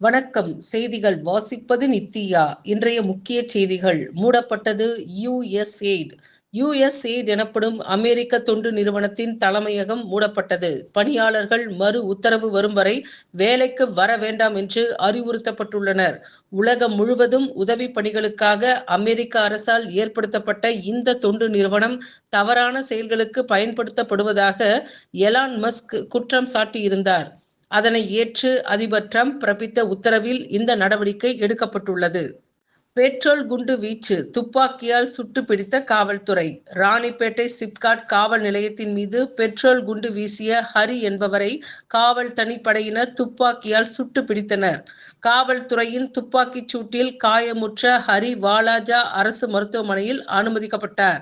வணக்கம். செய்திகள் வாசிப்பது நித்தியா இன்றைய முக்கிய செய்திகள். மூடப்பட்டது யுஎஸ்ஏட் யுஎஸ்ஏட் எனப்படும் அமெரிக்க தொண்டு நிறுவனத்தின் தலைமையகம் மூடப்பட்டது. பணியாளர்கள் மறு உத்தரவு வரும் வரை வேலைக்கு வர வேண்டாம் என்று அறிவுறுத்தப்பட்டுள்ளனர். உலகம் முழுவதும் உதவி பணிகளுக்காக அமெரிக்க அரசால் ஏற்படுத்தப்பட்ட இந்த தொண்டு நிறுவனம் தவறான செயல்களுக்கு பயன்படுத்தப்படுவதாக எலான் மஸ்க் குற்றம் சாட்டியிருந்தார். அதனை ஏற்று அதிபர் டிரம்ப் பிறப்பித்த உத்தரவில் இந்த நடவடிக்கை எடுக்கப்பட்டுள்ளது. பெட்ரோல் குண்டு வீச்சு துப்பாக்கியால் சுட்டு பிடித்த காவல்துறை. ராணிப்பேட்டை சிப்காட் காவல் நிலையத்தின் மீது பெட்ரோல் குண்டு வீசிய ஹரி என்பவரை காவல் தனிப்படையினர் துப்பாக்கியால் சுட்டு பிடித்தனர். காவல்துறையின் துப்பாக்கிச் சூட்டில் காயமுற்ற ஹரி வாலாஜா அரசு மருத்துவமனையில் அனுமதிக்கப்பட்டார்.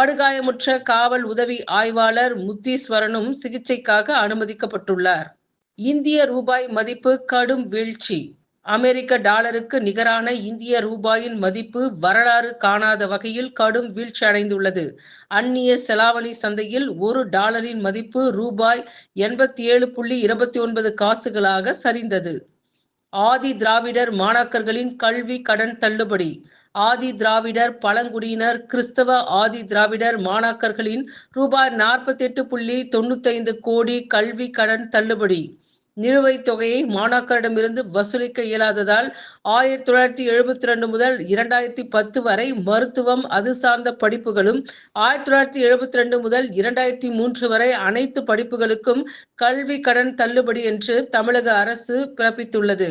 படுகாயமுற்ற காவல் உதவி ஆய்வாளர் முத்தீஸ்வரனும் சிகிச்சைக்காக அனுமதிக்கப்பட்டுள்ளார். இந்திய ரூபாய் மதிப்பு கடும் வீழ்ச்சி. அமெரிக்க டாலருக்கு நிகரான இந்திய ரூபாயின் மதிப்பு வரலாறு காணாத வகையில் கடும் வீழ்ச்சி அடைந்துள்ளது. அந்நிய செலாவணி சந்தையில் ஒரு டாலரின் மதிப்பு ரூபாய் எண்பத்தி ஏழு புள்ளி இருபத்தி ஒன்பது காசுகளாக சரிந்தது. ஆதி திராவிடர் மாணாக்கர்களின் கல்வி கடன் தள்ளுபடி. ஆதி திராவிடர் பழங்குடியினர் கிறிஸ்தவ ஆதி திராவிடர் மாணாக்கர்களின் ரூபாய் நாற்பத்தி எட்டு புள்ளி தொண்ணூத்தைந்து கோடி கல்வி கடன் தள்ளுபடி. நிலுவைத் தொகையை மாணாக்கரிடமிருந்து வசூலிக்க இயலாததால் ஆயிரத்தி தொள்ளாயிரத்தி எழுபத்தி ரெண்டு முதல் இரண்டாயிரத்தி பத்து வரை மருத்துவம் அது சார்ந்த படிப்புகளும் ஆயிரத்தி தொள்ளாயிரத்தி எழுபத்தி ரெண்டு முதல் இரண்டாயிரத்தி மூன்று வரை அனைத்து படிப்புகளுக்கும் கல்வி கடன் தள்ளுபடி என்று தமிழக அரசு பிறப்பித்துள்ளது.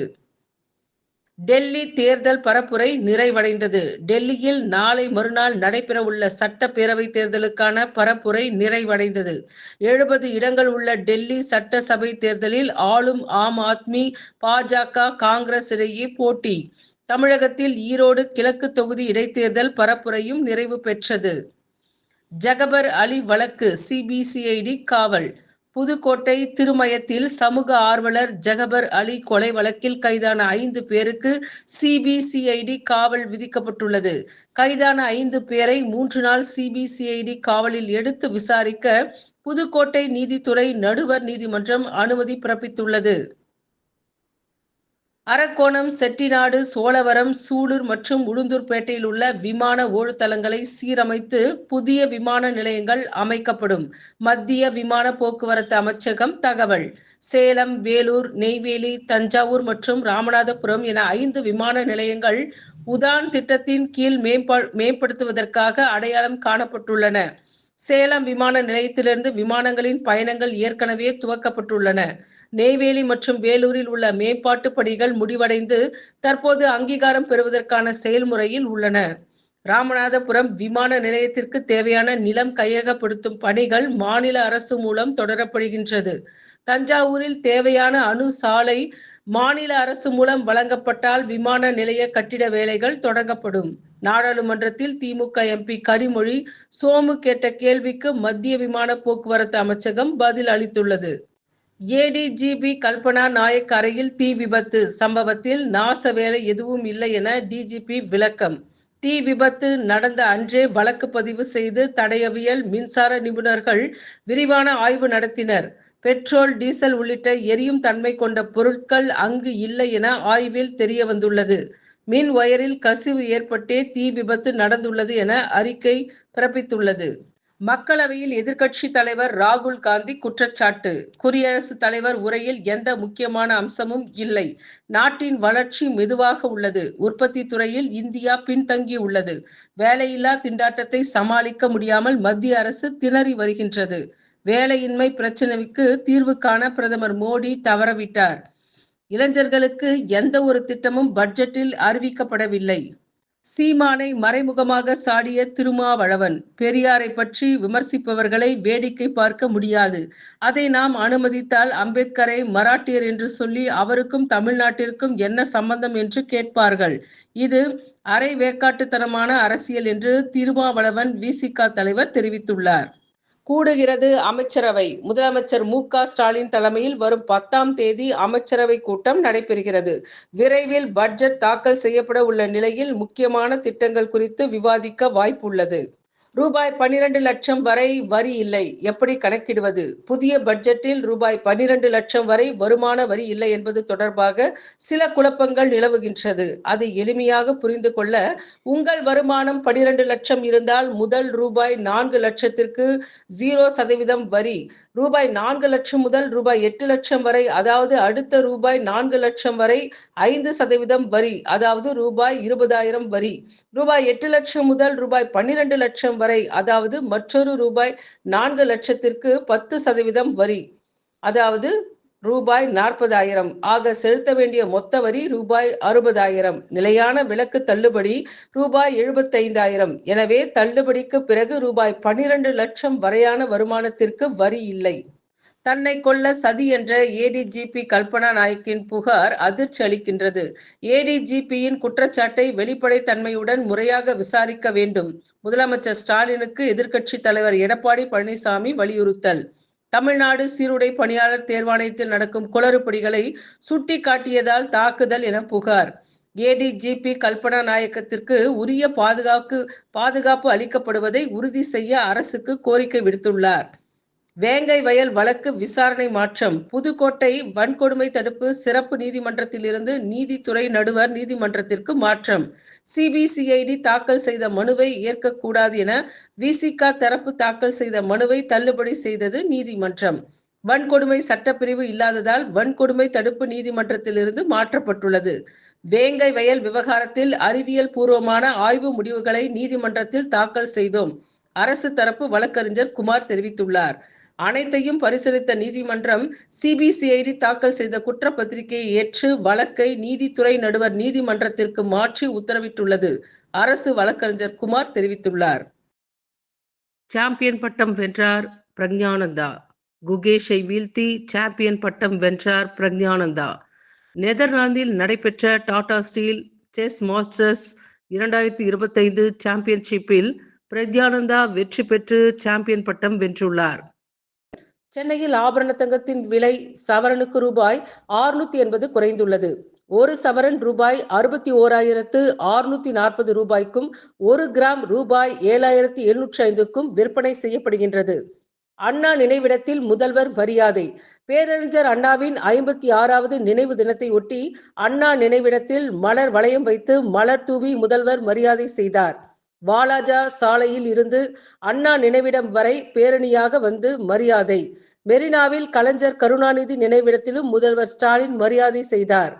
டெல்லி தேர்தல் பரப்புரை நிறைவடைந்தது. டெல்லியில் நாளை மறுநாள் நடைபெறவுள்ள சட்டப்பேரவை தேர்தலுக்கான பரப்புரை நிறைவடைந்தது. எழுபது இடங்கள் உள்ள டெல்லி சட்டசபை தேர்தலில் ஆளும் ஆம் ஆத்மி பாஜக காங்கிரஸ் இடையே போட்டி. தமிழகத்தில் ஈரோடு கிழக்கு தொகுதி இடைத்தேர்தல் பரப்புரையும் நிறைவு பெற்றது. ஜகபர் அலி வழக்கு சிபிசிஐடி காவல். புதுக்கோட்டை திருமயத்தில் சமூக ஆர்வலர் ஜகபர் அலி கொலை வழக்கில் கைதான ஐந்து பேருக்கு சிபிசிஐடி காவல் விதிக்கப்பட்டுள்ளது. கைதான ஐந்து பேரை மூன்று நாள் சிபிசிஐடி காவலில் எடுத்து விசாரிக்க புதுக்கோட்டை நீதித்துறை நடுவர் நீதிமன்றம் அனுமதி பிறப்பித்துள்ளது. அரக்கோணம் செட்டிநாடு சோழவரம் சூலூர் மற்றும் உளுந்தூர்பேட்டையில் உள்ள விமான ஓடுதளங்களை சீரமைத்து புதிய விமான நிலையங்கள் அமைக்கப்படும். மத்திய விமான போக்குவரத்து அமைச்சகம் தகவல். சேலம் வேலூர் நெய்வேலி தஞ்சாவூர் மற்றும் ராமநாதபுரம் என ஐந்து விமான நிலையங்கள் உதான் திட்டத்தின் கீழ் மேம்பா மேம்படுத்துவதற்காக அடையாளம் காணப்பட்டுள்ளன. சேலம் விமான நிலையத்திலிருந்து விமானங்களின் பயணங்கள் ஏற்கனவே துவக்கப்பட்டுள்ளன. நெய்வேலி மற்றும் வேலூரில் உள்ள மேம்பாட்டு பணிகள் முடிவடைந்து தற்போது அங்கீகாரம் பெறுவதற்கான செயல்முறையில் உள்ளன. ராமநாதபுரம் விமான நிலையத்திற்கு தேவையான நிலம் கையகப்படுத்தும் பணிகள் மாநில அரசு மூலம் தொடரப்படுகின்றது. தஞ்சாவூரில் தேவையான அணு சாலை மாநில அரசு மூலம் வழங்கப்பட்டால் விமான நிலைய கட்டிட வேலைகள் தொடங்கப்படும். நாடாளுமன்றத்தில் திமுக எம்பி கனிமொழி சோமு கேட்ட கேள்விக்கு மத்திய விமான போக்குவரத்து அமைச்சகம் பதில் அளித்துள்ளது. ஏடிஜிபி கல்பனா நாயக் அறையில் தீ விபத்து. சம்பவத்தில் நாச வேலை எதுவும் இல்லை என டிஜிபி விளக்கம். தீ விபத்து நடந்த அன்றே வழக்கு பதிவு செய்து தடயவியல் மின்சார நிபுணர்கள் விரிவான ஆய்வு நடத்தினர். பெட்ரோல் டீசல் உள்ளிட்ட எரியும் தன்மை கொண்ட பொருட்கள் அங்கு இல்லை என ஆய்வில் தெரிய வந்துள்ளது மின் ஒயரில் கசிவு ஏற்பட்டே தீ விபத்து நடந்துள்ளது என அறிக்கை பிறப்பித்துள்ளது. மக்களவையில் எதிர்க்கட்சி தலைவர் ராகுல் காந்தி குற்றச்சாட்டு. குடியரசுத் தலைவர் உரையில் எந்த முக்கியமான அம்சமும் இல்லை. நாட்டின் வளர்ச்சி மெதுவாக உள்ளது. உற்பத்தி துறையில் இந்தியா பின்தங்கி உள்ளது. வேலையில்லா திண்டாட்டத்தை சமாளிக்க முடியாமல் மத்திய அரசு திணறி வருகின்றது. வேலையின்மை பிரச்சனைக்கு தீர்வு காண பிரதமர் மோடி தவறவிட்டார். இளைஞர்களுக்கு எந்த ஒரு திட்டமும் பட்ஜெட்டில் அறிவிக்கப்படவில்லை. சீமானை மறைமுகமாக சாடிய திருமாவளவன் பெரியாரை பற்றி விமர்சிப்பவர்களை வேடிக்கை பார்க்க முடியாது. அதை நாம் அனுமதித்தால் அம்பேத்கரை மராட்டியர் என்று சொல்லி அவருக்கும் தமிழ்நாட்டிற்கும் என்ன சம்பந்தம் என்று கேட்பார்கள். இது அரை வேக்காட்டுத்தனமான அரசியல் என்று திருமாவளவன் விசிக தலைவர் தெரிவித்துள்ளார். கூடுகிறது அமைச்சரவை. முதலமைச்சர் மு க ஸ்டாலின் தலைமையில் வரும் பத்தாம் தேதி அமைச்சரவை கூட்டம் நடைபெறுகிறது. விரைவில் பட்ஜெட் தாக்கல் செய்யப்பட உள்ள நிலையில் முக்கியமான திட்டங்கள் குறித்து விவாதிக்க வாய்ப்புள்ளது. ரூபாய் பன்னிரண்டு லட்சம் வரை வரி இல்லை. எப்படி கணக்கிடுவது? புதிய பட்ஜெட்டில் ரூபாய் பனிரெண்டு லட்சம் வரை வருமான வரி இல்லை என்பது தொடர்பாக சில குழப்பங்கள் நிலவுகின்றது. அது எளிமையாக புரிந்து கொள்ள உங்கள் வருமானம் பனிரெண்டு லட்சம் இருந்தால் முதல் ரூபாய் நான்கு லட்சத்திற்கு ஜீரோ சதவீதம் வரி. ரூபாய் நான்கு லட்சம் முதல் ரூபாய் எட்டு லட்சம் வரை அதாவது அடுத்த ரூபாய் நான்கு லட்சம் வரை ஐந்து சதவீதம் வரி அதாவது ரூபாய் இருபதாயிரம் வரி. ரூபாய் எட்டு லட்சம் முதல் ரூபாய் பன்னிரண்டு லட்சம் வரை வரை அதாவது மற்றொரு ரூபாய் நான்கு லட்சத்திற்கு பத்து சதவீதம் வரி. அதாவது ரூபாய் நாற்பதாயிரம். ஆக செலுத்த வேண்டிய மொத்த வரி ரூபாய் அறுபதாயிரம். நிலையான விலக்கு தள்ளுபடி ரூபாய் எழுபத்தைந்தாயிரம். எனவே தள்ளுபடிக்கு பிறகு ரூபாய் பனிரெண்டு லட்சம் வரையான வருமானத்திற்கு வரி இல்லை. தன்னை கொல்ல சதி என்ற ஏடிஜிபி கல்பனா நாயக்கின் புகார் அதிர்ச்சி அளிக்கின்றது. ஏடிஜிபியின் குற்றச்சாட்டை வெளிப்படைத்தன்மையுடன் முறையாக விசாரிக்க வேண்டும். முதலமைச்சர் ஸ்டாலினுக்கு எதிர்க்கட்சி தலைவர் எடப்பாடி பழனிசாமி வலியுறுத்தல். தமிழ்நாடு சீருடை பணியாளர் தேர்வாணையத்தில் நடக்கும் குளறுபடிகளை சுட்டி காட்டியதால் தாக்குதல் என புகார். ஏடிஜிபி கல்பனா நாயக்கத்திற்கு உரிய பாதுகாப்பு பாதுகாப்பு அளிக்கப்படுவதை உறுதி செய்ய அரசுக்கு கோரிக்கை விடுத்துள்ளார். வேங்கை வயல் வழக்கு விசாரணை மாற்றம். புதுக்கோட்டை வன்கொடுமை தடுப்பு சிறப்பு நீதிமன்றத்திலிருந்து நீதித்துறை நடுவர் நீதிமன்றத்திற்கு மாற்றம். சிபிசிஐடி தாக்கல் செய்த மனுவை ஏற்கக்கூடாது என விசிகா தரப்பு தாக்கல் செய்த மனுவை தள்ளுபடி செய்தது நீதிமன்றம். வன்கொடுமை சட்டப்பிரிவு இல்லாததால் வன்கொடுமை தடுப்பு நீதிமன்றத்திலிருந்து மாற்றப்பட்டுள்ளது. வேங்கை வயல் விவகாரத்தில் அறிவியல் பூர்வமான ஆய்வு முடிவுகளை நீதிமன்றத்தில் தாக்கல் செய்தோம். அரசு தரப்பு வழக்கறிஞர் குமார் தெரிவித்துள்ளார். அனைத்தையும் பரிசீலித்த நீதிமன்றம் சிபிசிஐடி தாக்கல் செய்த குற்றப்பத்திரிகையை ஏற்று வழக்கை நீதித்துறை நடுவர் நீதிமன்றத்திற்கு மாற்றி உத்தரவிட்டுள்ளது. அரசு வழக்கறிஞர் குமார் தெரிவித்துள்ளார். சாம்பியன் பட்டம் வென்றார் பிரக்ஞானந்தா. குகேஷை வீழ்த்தி சாம்பியன் பட்டம் வென்றார் பிரக்ஞானந்தா. நெதர்லாந்தில் நடைபெற்ற டாடா ஸ்டீல் செஸ் மாஸ்டர்ஸ் இரண்டாயிரத்தி இருபத்தைந்து சாம்பியன்ஷிப்பில் பிரக்யானந்தா வெற்றி பெற்று சாம்பியன் பட்டம் வென்றுள்ளார். சென்னையில் ஆபரண தங்கத்தின் விலை சவரனுக்கு ரூபாய் ஆறுநூத்தி எண்பது குறைந்துள்ளது. ஒரு சவரன் ரூபாய் அறுபத்தி ஓராயிரத்து ஆறுநூத்தி நாற்பது ரூபாய்க்கும் ஒரு கிராம் ரூபாய் ஏழாயிரத்தி எழுநூற்றி ஐந்துக்கும் விற்பனை செய்யப்படுகின்றது. அண்ணா நினைவிடத்தில் முதல்வர் மரியாதை. பேரறிஞர் அண்ணாவின் ஐம்பத்தி ஆறாவது நினைவு தினத்தை ஒட்டி அண்ணா நினைவிடத்தில் மலர் வளையம் வைத்து மலர் தூவி முதல்வர் மரியாதை செய்தார். வாலாஜா சாலையில் இருந்து அண்ணா நினைவிடம் வரை பேரணியாக வந்து மரியாதை. மெரினாவில் கலைஞர் கருணாநிதி நினைவிடத்திலும் முதல்வர் ஸ்டாலின் மரியாதை செய்தார்.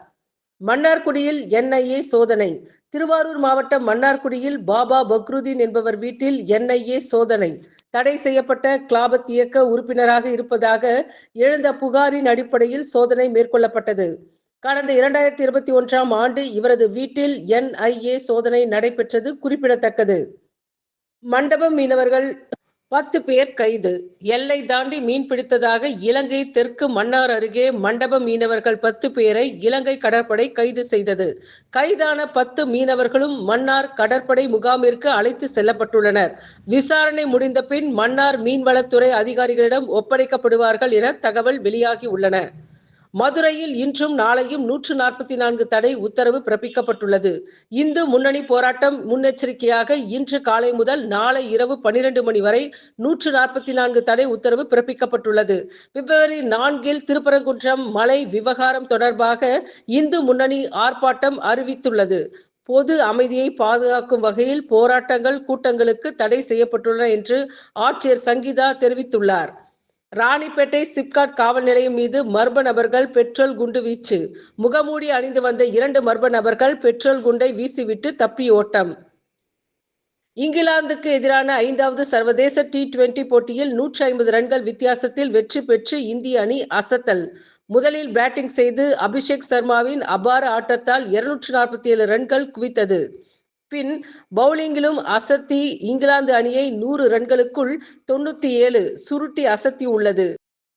மன்னார்குடியில் என்ஐஏ சோதனை. திருவாரூர் மாவட்டம் மன்னார்குடியில் பாபா பக்ருதீன் என்பவர் வீட்டில் என்ஐஏ சோதனை. தடை செய்யப்பட்ட கிளாபத் இயக்க உறுப்பினராக இருப்பதாக எழுந்த புகாரின் அடிப்படையில் சோதனை மேற்கொள்ளப்பட்டது. கடந்த இரண்டாயிரத்தி இருபத்தி ஒன்றாம் ஆண்டு இவரது வீட்டில் என்ஐஏ சோதனை நடைபெற்றது குறிப்பிடத்தக்கது. மண்டபம் மீனவர்கள் பத்து பேர் கைது. எல்லை தாண்டி மீன் பிடித்ததாக இலங்கை தெற்கு மன்னார் அருகே மண்டப மீனவர்கள் பத்து பேரை இலங்கை கடற்படை கைது செய்தது. கைதான பத்து மீனவர்களும் மன்னார் கடற்படை முகாமிற்கு அழைத்து செல்லப்பட்டுள்ளனர். விசாரணை முடிந்த பின் மன்னார் மீன்வளத்துறை அதிகாரிகளிடம் ஒப்படைக்கப்படுவார்கள் என தகவல் வெளியாகி உள்ளன. மதுரையில் இன்றும் நாளையும் நூற்று நாற்பத்தி நான்கு தடை உத்தரவு பிறப்பிக்கப்பட்டுள்ளது. இந்து முன்னணி போராட்டம் முன்னெச்சரிக்கையாக இன்று காலை முதல் நாளை இரவு பனிரெண்டு மணி வரை நூற்று நாற்பத்தி நான்கு தடை உத்தரவு பிறப்பிக்கப்பட்டுள்ளது. பிப்ரவரி நான்கில் திருப்பரங்குன்றம் மலை விவகாரம் தொடர்பாக இந்து முன்னணி ஆர்ப்பாட்டம் அறிவித்துள்ளது. பொது அமைதியை பாதுகாக்கும் வகையில் போராட்டங்கள் கூட்டங்களுக்கு தடை செய்யப்பட்டுள்ளன என்று ஆட்சியர் சங்கீதா தெரிவித்துள்ளார். ராணிப்பேட்டை சிப்காட் காவல் நிலையம் மீது மர்ம நபர்கள் பெட்ரோல் குண்டு வீச்சு. முகமூடி அணிந்து வந்த இரண்டு மர்ம நபர்கள் பெட்ரோல் குண்டை வீசிவிட்டு தப்பி ஓட்டம். இங்கிலாந்துக்கு எதிரான ஐந்தாவது சர்வதேச டி டுவெண்டி போட்டியில் நூற்றி ஐம்பது ரன்கள் வித்தியாசத்தில் வெற்றி பெற்று இந்திய அணி அசத்தல். முதலில் பேட்டிங் செய்து அபிஷேக் சர்மாவின் அபார ஆட்டத்தால் இருநூற்றி நாற்பத்தி ஏழு ரன்கள் குவித்தது. பின் பவுலிங்கிலும் அசத்தி இங்கிலாந்து அணியை நூறு ரன்களுக்குள் தொண்ணூத்தி ஏழு சுருட்டி அசத்தி உள்ளது.